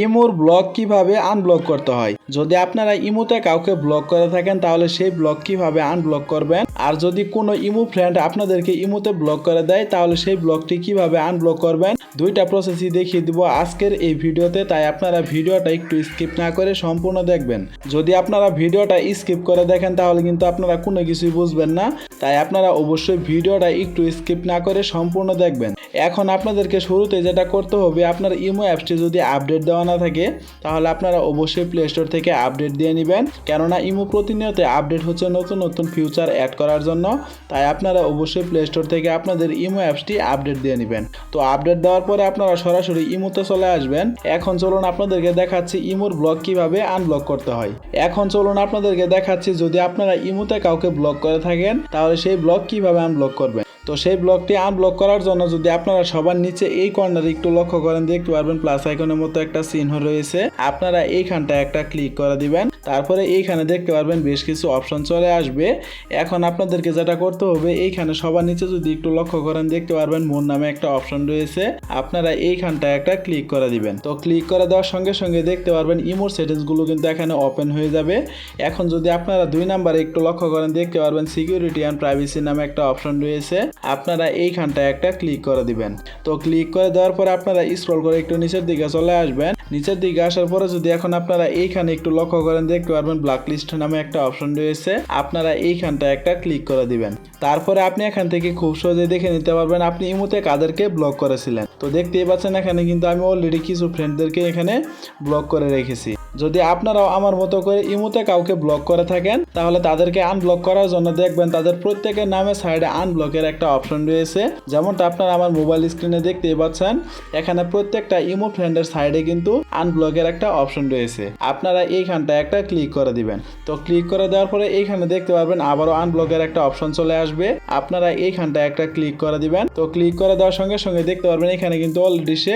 ইমোর block কীভাবে unblock করতে হয়? যদি আপনারা ইমোতে কাউকে ব্লক করে থাকেন, তাহলে সেই ব্লক কীভাবে আনব্লক করবেন? আর যদি কোনো ইমো ফ্রেন্ড আপনাদেরকে ইমোতে ব্লক করে দেয়, তাহলে সেই ব্লকটি কীভাবে আনব্লক করবেন? দুইটা প্রসেসই দেখিয়ে দিব আজকের এই ভিডিওতে, তাই আপনারা ভিডিওটা একটু স্কিপ না করে সম্পূর্ণ দেখবেন। যদি আপনারা ভিডিওটা স্কিপ করে দেখেন, তাহলে কিন্তু আপনারা কোনো কিছুই বুঝবেন না। তাই আপনারা অবশ্যই ভিডিওটা একটু স্কিপ না করে সম্পূর্ণ দেখবেন। এখন আপনাদেরকে শুরুতে যেটা করতে হবে, আপনার ইমো অ্যাপসটি যদি আপডেট দেওয়া না থাকে, তাহলে আপনারা অবশ্যই প্লে স্টোর থেকে আপডেট দিয়ে নেবেন। কেননা ইমো প্রতিনিয়ত আপডেট হচ্ছে নতুন নতুন ফিউচার অ্যাড করার জন্য। তাই আপনারা অবশ্যই প্লে স্টোর থেকে আপনাদের ইমো অ্যাপসটি আপডেট দিয়ে নেবেন। তো আপডেট দেওয়ার পরে আপনারা সরাসরি ইমোতে চলে আসবেন। এখন চলুন আপনাদেরকে দেখাচ্ছি ইমোর ব্লক কীভাবে আনব্লক করতে হয়। এখন চলুন আপনাদেরকে দেখাচ্ছি, যদি আপনারা ইমোতে কাউকে ব্লক করে থাকেন, তাহলে সেই ব্লক কীভাবে আনব্লক করবেন। তো সেই ব্লকটি আনব্লক করার জন্য যদি আপনারা সবার নিচে এই কর্নারে একটু লক্ষ্য করেন, দেখতে পারবেন প্লাস আইকনের মতো একটা চিহ্ন রয়েছে। আপনারা এইখানটা একটা ক্লিক করে দিবেন, তারপরে এইখানে দেখতে পারবেন বেশ কিছু অপশন চলে আসবে। এখন আপনাদেরকে যেটা করতে হবে, এইখানে সবার নিচে যদি একটু লক্ষ্য করেন, দেখতে পারবেন মোর নামে একটা অপশন রয়েছে। আপনারা এইখানটা একটা ক্লিক করে দিবেন। তো ক্লিক করে দেওয়ার সঙ্গে সঙ্গে দেখতে পারবেন ইমোর সেটিংসগুলো কিন্তু এখানে ওপেন হয়ে যাবে। এখন যদি আপনারা দুই নাম্বারে একটু লক্ষ্য করেন, দেখতে পারবেন সিকিউরিটি অ্যান্ড প্রাইভেসি নামে একটা অপশন রয়েছে। আপনারা এইখানটায় একটা ক্লিক করে দিবেন। তো ক্লিক করে দেওয়ার পরে আপনারা স্ক্রল করে একটু নিচের দিকে চলে আসবেন। নিচের দিকে আসার পরে যদি এখন আপনারা এইখানে একটু লক্ষ্য করেন, দেখতে পারবেন ব্ল্যাক লিস্ট নামে একটা অপশন রয়েছে। আপনারা এইখানটায় একটা ক্লিক করে দিবেন। তারপরে আপনি এখান থেকে খুব সহজে দেখে নিতে পারবেন, আপনি ইমুতে কাদেরকে ব্লক করেছিলেন। তো দেখতেই পাচ্ছেন এখানে কিন্তু আমি অলরেডি কিছু ফ্রেন্ডদেরকে এখানে ব্লক করে রেখেছি। যদি আপনারাও আমার মতো করে ইমোতে কাউকে ব্লক করে থাকেন, তাহলে তাদেরকে আনব্লক করার জন্য দেখবেন তাদের প্রত্যেকের নামে সাইডে আনব্লকের একটা অপশন রয়েছে। যেমনটা আপনারা আমার মোবাইল স্ক্রিনে দেখতেই পাচ্ছেন, এখানে প্রত্যেকটা ইমো ফ্রেন্ডের সাইডে কিন্তু আনব্লকের একটা অপশন রয়েছে। আপনারা এইখানটা একটা ক্লিক করে দিবেন। তো ক্লিক করে দেওয়ার পরে এইখানে দেখতে পারবেন আবারও আনব্লকের একটা অপশন চলে আসবে। আপনারা এইখানটা একটা ক্লিক করে দিবেন। তো ক্লিক করে দেওয়ার সঙ্গে সঙ্গে দেখতে পারবেন এখানে কিন্তু অলরেডি সে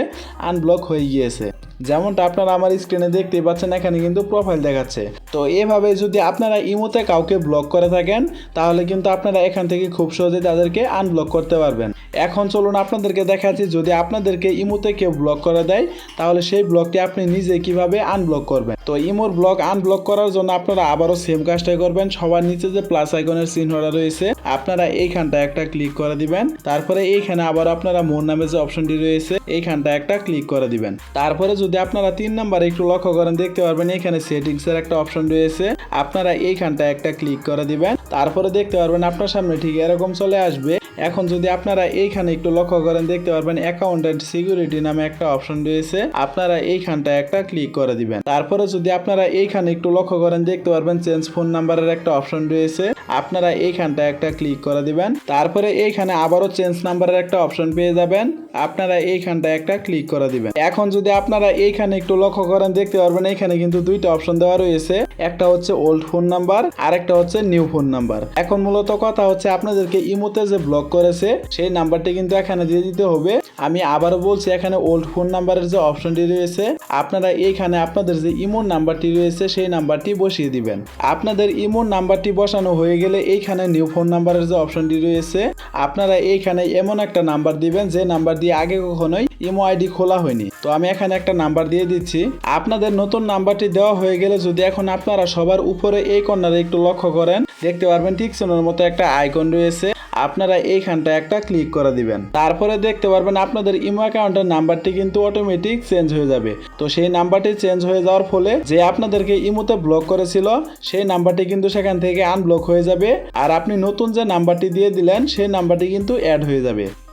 আনব্লক হয়ে গিয়েছে। যেমনটা আপনারা আমার স্ক্রিনে দেখতেই পাচ্ছেন, এখানে কিন্তু প্রোফাইল দেখাচ্ছে। তো এভাবে যদি আপনারা ইমোতে কাউকে ব্লক করে থাকেন, তাহলে কিন্তু আপনারা এখান থেকে খুব সহজে তাদেরকে আনব্লক করতে পারবেন। এখন চলুন আপনাদেরকে দেখাচ্ছি, যদি আপনাদেরকে ইমোতে কেউ ব্লক করে দেয়, তাহলে সেই ব্লকটি আপনি নিজে কীভাবে আনব্লক করবেন? তো ইমোর ব্লক আনব্লক করার জন্য আপনারা আবারও সেম কাজটাই করবেন। সবার নিচে যে প্লাস আইকনের চিহ্নটা রয়েছে, আপনারা এইখানটা একটা ক্লিক করে দিবেন। তারপরে এইখানে আবার আপনারা মোর নামে যে অপশনটি রয়েছে এইখানটা একটা ক্লিক করে দিবেন। তারপরে যদি আপনারা তিন নাম্বার একটু লক্ষ্য করেন, দেখতে পারবেন এখানে সেটিংস এর একটা অপশন রয়েছে। আপনারা এইখানটা একটা ক্লিক করে দিবেন। তারপরে দেখতে পারবেন আপনার সামনে ঠিক এরকম চলে আসবে। এখন যদি আপনারা এইখানে একটু লক্ষ্য করেন, দেখতে পারবেন অ্যাকাউন্ট অ্যান্ড সিকিউরিটি নামে একটা অপশন রয়েছে। আপনারা এইখানটা একটা ক্লিক করে দিবেন। তারপরে যদি আপনারা এইখানে একটু লক্ষ্য করেন, দেখতে পারবেন চেঞ্জ ফোন নাম্বারের একটা অপশন রয়েছে। আপনারা এইখানটা একটা ক্লিক করে দিবেন। তারপরে এইখানে আবারও চেঞ্জ নাম্বারের একটা অপশন পেয়ে যাবেন। আপনারা এইখানটা একটা ক্লিক করে দিবেন। এখন যদি আপনারা এইখানে একটু লক্ষ্য করেন, দেখতে পারবেন এইখানে কিন্তু দুইটা অপশন দেওয়া রয়েছে। একটা হচ্ছে ওল্ড ফোন নাম্বার আর একটা হচ্ছে নিউ ফোন নাম্বার এখন মূলত কথা হচ্ছে, আপনাদেরকে ইমোতে যে ব্লক করেছে, সেই নাম্বারটি কিন্তু এখানে দিয়ে দিতে হবে। আমি আবারও বলছি, এখানে ওল্ড ফোন নাম্বারের যে অপশনটি রয়েছে, আপনারা এইখানে আপনাদের যে ইমোর নাম্বারটি রয়েছে, সেই নাম্বারটি বসিয়ে দিবেন। আপনাদের ইমোর নাম্বারটি বসানো হয়ে গেলে এইখানে নিউ ফোন নাম্বারের যে অপশনটি রয়েছে, আপনারা এইখানে এমন একটা নাম্বার দিবেন, যে নাম্বার দিয়ে আগে কখনোই ইমো আইডি খোলা হয়নি। তো আমি এখানে একটা নাম্বার দিয়ে দিচ্ছি। আপনাদের নতুন নাম্বারটি দেওয়া হয়ে গেলে যদি এখন আপনারা সবার উপরে এই কর্নারে একটু লক্ষ্য করেন, দেখতে পারবেন ঠিক সোনার মতো একটা আইকন রয়েছে। আপনারা এইখানটা একটা ক্লিক করে দিবেন। তারপরে দেখতে পারবেন আপনাদের ইমো অ্যাকাউন্টের নাম্বারটি কিন্তু অটোমেটিক চেঞ্জ হয়ে যাবে। তো সেই নাম্বারটি চেঞ্জ হয়ে যাওয়ার ফলে যে আপনাদেরকে ইমোতে ব্লক করেছিল, সেই নাম্বারটি কিন্তু সেখান থেকে আনব্লক হয়ে যাবে। আর আপনি নতুন যে নাম্বারটি দিয়ে দিলেন, সেই নাম্বারটি কিন্তু অ্যাড হয়ে যাবে।